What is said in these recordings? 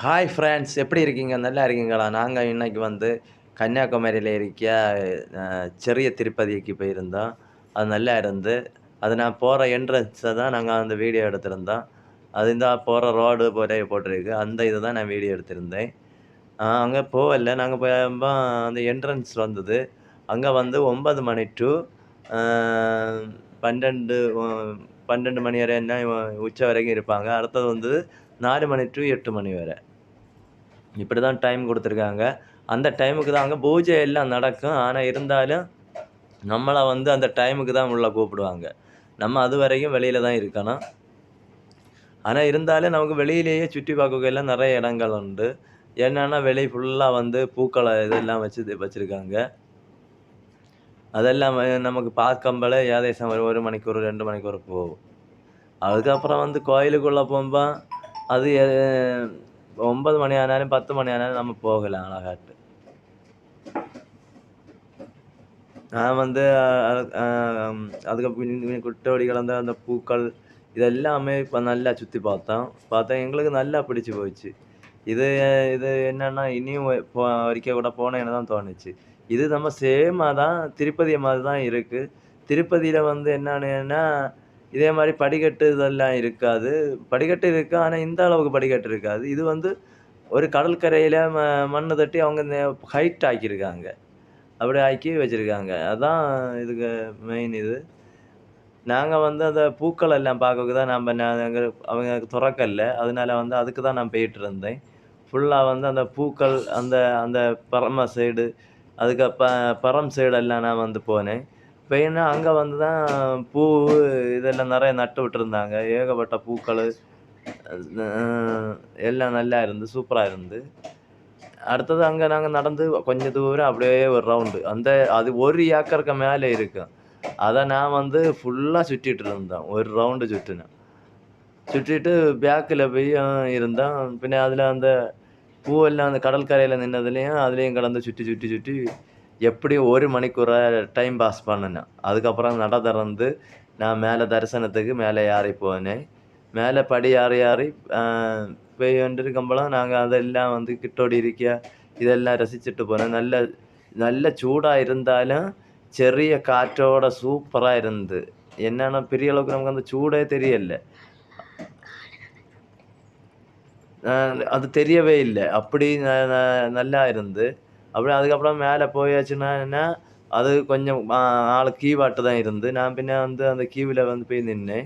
Hi friends எப்படி இருக்கீங்க? நல்லா இருக்கீங்களா? நாங்கள் இன்னைக்கு வந்து கன்னியாகுமரியில் இருக்க சிறிய திருப்பதிக்கு போயிருந்தோம். அது நல்லா இருந்து. அது நான் போகிற என்ட்ரன்ஸை தான் நாங்கள் அந்த வீடியோ எடுத்திருந்தோம். அது இந்த போகிற ரோடு போல போட்டிருக்கு. அந்த இதை தான் நான் வீடியோ எடுத்திருந்தேன். அங்கே போகல. நாங்கள் போயப்போ அந்த என்ட்ரன்ஸ் வந்தது. அங்கே வந்து ஒன்பது மணி டு பன்னெண்டு பன்னெண்டு மணி வரை என்ன உச்ச வரைக்கும் இருப்பாங்க. அடுத்தது வந்து நாலு மணி டு எட்டு மணி வரை. இப்படி தான் டைம் கொடுத்துருக்காங்க. அந்த டைமுக்கு தான் அங்கே பூஜை எல்லாம் நடக்கும். ஆனால் இருந்தாலும் நம்மளை வந்து அந்த டைமுக்கு தான் உள்ள கூப்பிடுவாங்க. நம்ம அது வரைக்கும் வெளியில் தான் இருக்கணும். ஆனால் இருந்தாலும் நமக்கு வெளியிலேயே சுற்றி பார்க்கறதுக்கெல்லாம் நிறைய இடங்கள் உண்டு. என்னென்னா வெளி ஃபுல்லாக வந்து பூக்களை இதெல்லாம் வச்சு வச்சுருக்காங்க. அதெல்லாம் நமக்கு பார்க்கம்பல ஏதேசம் ஒரு ஒரு மணிக்கூர் ரெண்டு மணிக்கூர் போகும். அதுக்கப்புறம் வந்து கோயிலுக்குள்ளே போகும்போது அது ஒன்பது மணி ஆனாலும் பத்து மணி ஆனாலும் நம்ம போகலாம் அழகாட்டு. நான் வந்து அதுக்கு பின் குட்டோடி அந்த பூக்கள் இதெல்லாமே இப்போ நல்லா சுற்றி பார்த்தோம். பார்த்தா எங்களுக்கு நல்லா பிடிச்சி போச்சு. இது இது என்னென்னா இனியும் போ கூட போனேன்னு தான் தோணுச்சு. இது நம்ம சேமாக தான் திருப்பதி மாதிரி தான் இருக்குது திருப்பதியில் வந்து என்னென்னா இதே மாதிரி படிக்கட்டு இதெல்லாம் இருக்காது. படிக்கட்டு இருக்குது ஆனால் இந்த அளவுக்கு படிக்கட்டு இருக்காது இது வந்து ஒரு கடற்கரையில் ம மண்ணை தட்டி அவங்க ஹைட் ஆக்கியிருக்காங்க. அப்படி ஆக்கி வச்சுருக்காங்க. அதான் இதுக்கு மெயின் இது. நாங்கள் வந்து அந்த பூக்கள் எல்லாம் பார்க்கறக்கு தான் நம்ம நாங்கள் அவங்க திறக்கல அதனால வந்து அதுக்கு தான் நான் போயிட்டு இருந்தேன் ஃபுல்லாக வந்து அந்த பூக்கள் அந்த அந்த பரம சைடு அதுக்கு ப பரம் சைடெல்லாம் நான் வந்து போனேன். பெயின்னா அங்கே வந்து தான் பூ இதெல்லாம் நிறைய நட்டு விட்டுருந்தாங்க. ஏகப்பட்ட பூக்கள் எல்லாம் நல்லா இருந்து சூப்பராக இருந்து. அடுத்தது அங்கே நாங்கள் நடந்து கொஞ்சம் தூரம் அப்படியே ஒரு ரவுண்டு அந்த அது ஒரு ஏக்கருக்கு மேலே இருக்கும் அதை நான் வந்து ஃபுல்லாக சுற்றிட்டு இருந்தேன். ஒரு ரவுண்டு சுற்றினேன் சுற்றிட்டு பேக்கில் போய் இருந்தேன். பின்ன அதில் அந்த பூவெல்லாம் அந்த கடற்கரையில் நின்னதுலேயும் அதுலேயும் கடந்து சுற்றி சுற்றி சுற்றி எப்படியும் ஒரு மணிக்கூரை டைம் பாஸ் பண்ணினேன். அதுக்கப்புறம் நட திறந்து நான் மேலே தரிசனத்துக்கு மேலே ஏறி போனேன். மேலே படி ஏறி ஏறி போய் வந்துருக்கும்போலாம் நாங்கள் அதெல்லாம் வந்து கிட்டோடி இருக்க இதெல்லாம் ரசிச்சுட்டு போனோம். நல்ல நல்ல சூடாக இருந்தாலும் ചെറിയ കാറ്റോടെ സൂപ്പറായിരുന്നത് എന്നാണ് പെരിയ അളவுக்கு നമുക്ക് അന്ന് ചൂടേ തെരിയല്ല അത് തെரியவே இல்லை. அப்படி நல்லா அப்படி அதுக்கப்புறம் மேலே போயாச்சுன்னா என்ன அது கொஞ்சம் ஆள் கீவாட்டு தான் இருந்து. நான் பின்ன வந்து அந்த கீவில் வந்து போய் நின்று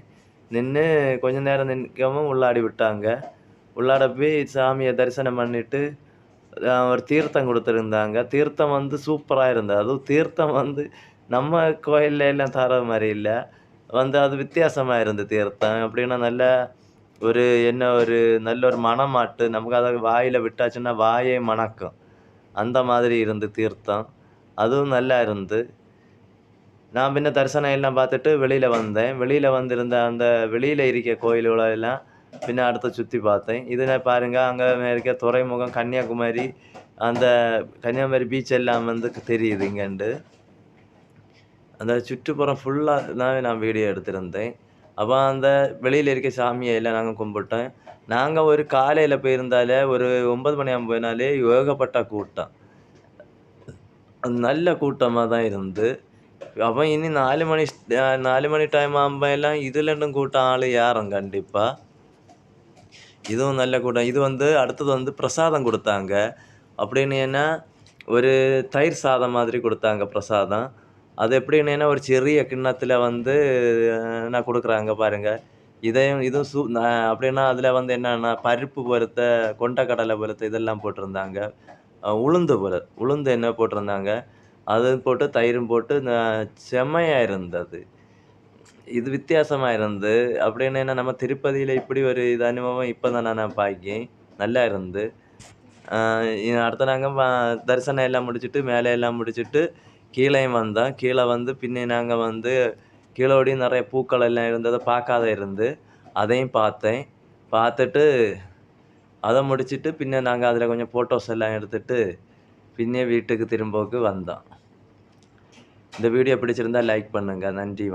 நின்று கொஞ்ச நேரம் நிற்காம உள்ளாடி விட்டாங்க. உள்ளாட போய் சாமியை தரிசனம் பண்ணிட்டு ஒரு தீர்த்தம் கொடுத்துருந்தாங்க. தீர்த்தம் வந்து சூப்பராக இருந்தது. அதுவும் தீர்த்தம் வந்து நம்ம கோயில்ல எல்லாம் தர மாதிரி இல்லை. வந்து அது வித்தியாசமாக இருந்து தீர்த்தம். அப்படின்னா நல்ல ஒரு என்ன ஒரு நல்ல ஒரு மணமாட்டு. நமக்கு அதை வாயில் விட்டாச்சுன்னா வாயே மணக்கும். அந்த மாதிரி இருந்து தீர்த்தம். அதுவும் நல்லா இருந்து. நான் பின்ன தரிசனம் எல்லாம் பார்த்துட்டு வெளியில் வந்தேன். வெளியில் வந்திருந்த அந்த வெளியில் இருக்க கோயில்களெல்லாம் பின்ன அடுத்து சுற்றி பார்த்தேன். இதில் பாருங்க அங்கே இருக்க துறைமுகம் கன்னியாகுமரி அந்த கன்னியாகுமரி பீச் எல்லாம் வந்து தெரியுது இங்கேண்டு அந்த சுற்றுப்புறம் ஃபுல்லாக தான் நான் வீடியோ எடுத்திருந்தேன். அப்போ அந்த வெளியில் இருக்க சாமியை எல்லாம் நாங்கள் கும்பிட்டோம். நாங்கள் ஒரு காலையில் போயிருந்தாலே ஒரு ஒன்பது மணி ஆகும் போயினாலே ஏகப்பட்ட கூட்டம். நல்ல கூட்டமாக தான் இருந்து. அப்போ இனி நாலு மணி நாலு மணி டைம் ஆகும்போது எல்லாம் இதுலண்டும் கூட்டம் ஆள் யாரும் கண்டிப்பாக இதுவும் நல்ல கூட்டம். இது வந்து அடுத்தது வந்து பிரசாதம் கொடுத்தாங்க. அப்படின்னு என்ன ஒரு தயிர் சாதம் மாதிரி கொடுத்தாங்க பிரசாதம். அது எப்படின்னா ஒரு சிறிய கிண்ணத்தில் வந்து நான் கொடுக்குறாங்க பாருங்கள் இதையும் இதுவும் சூ அப்படின்னா அதில் வந்து என்னென்னா பருப்பு பொறுத்த கொண்டக்கடலை பொறுத்த இதெல்லாம் போட்டிருந்தாங்க. உளுந்து போல உளுந்து என்ன போட்டிருந்தாங்க? அது போட்டு தயிரும் போட்டு செம்மையாக இருந்தது. இது வித்தியாசமாக இருந்து அப்படின்னு என்ன நம்ம திருப்பதியில் இப்படி ஒரு இது அனுபவம் இப்போ தான் நான் பார்க்கேன் நல்லா இருந்து. அடுத்த நாங்கள் தரிசனம் எல்லாம் முடிச்சுட்டு மேலே எல்லாம் முடிச்சுட்டு கீழேயும் வந்தோம் கீழே வந்து பின்னே நாங்கள் வந்து கீழோடையும் நிறைய பூக்கள் எல்லாம் இருந்ததை பார்க்காத இருந்து அதையும் பார்த்தேன். பார்த்துட்டு அதை முடிச்சுட்டு பின்ன நாங்கள் அதில் கொஞ்சம் ஃபோட்டோஸ் எல்லாம் எடுத்துட்டு பின்னே வீட்டுக்கு திரும்பவுக்கு வந்தோம். இந்த வீடியோ பிடிச்சிருந்தா லைக் பண்ணுங்கள் நன்றி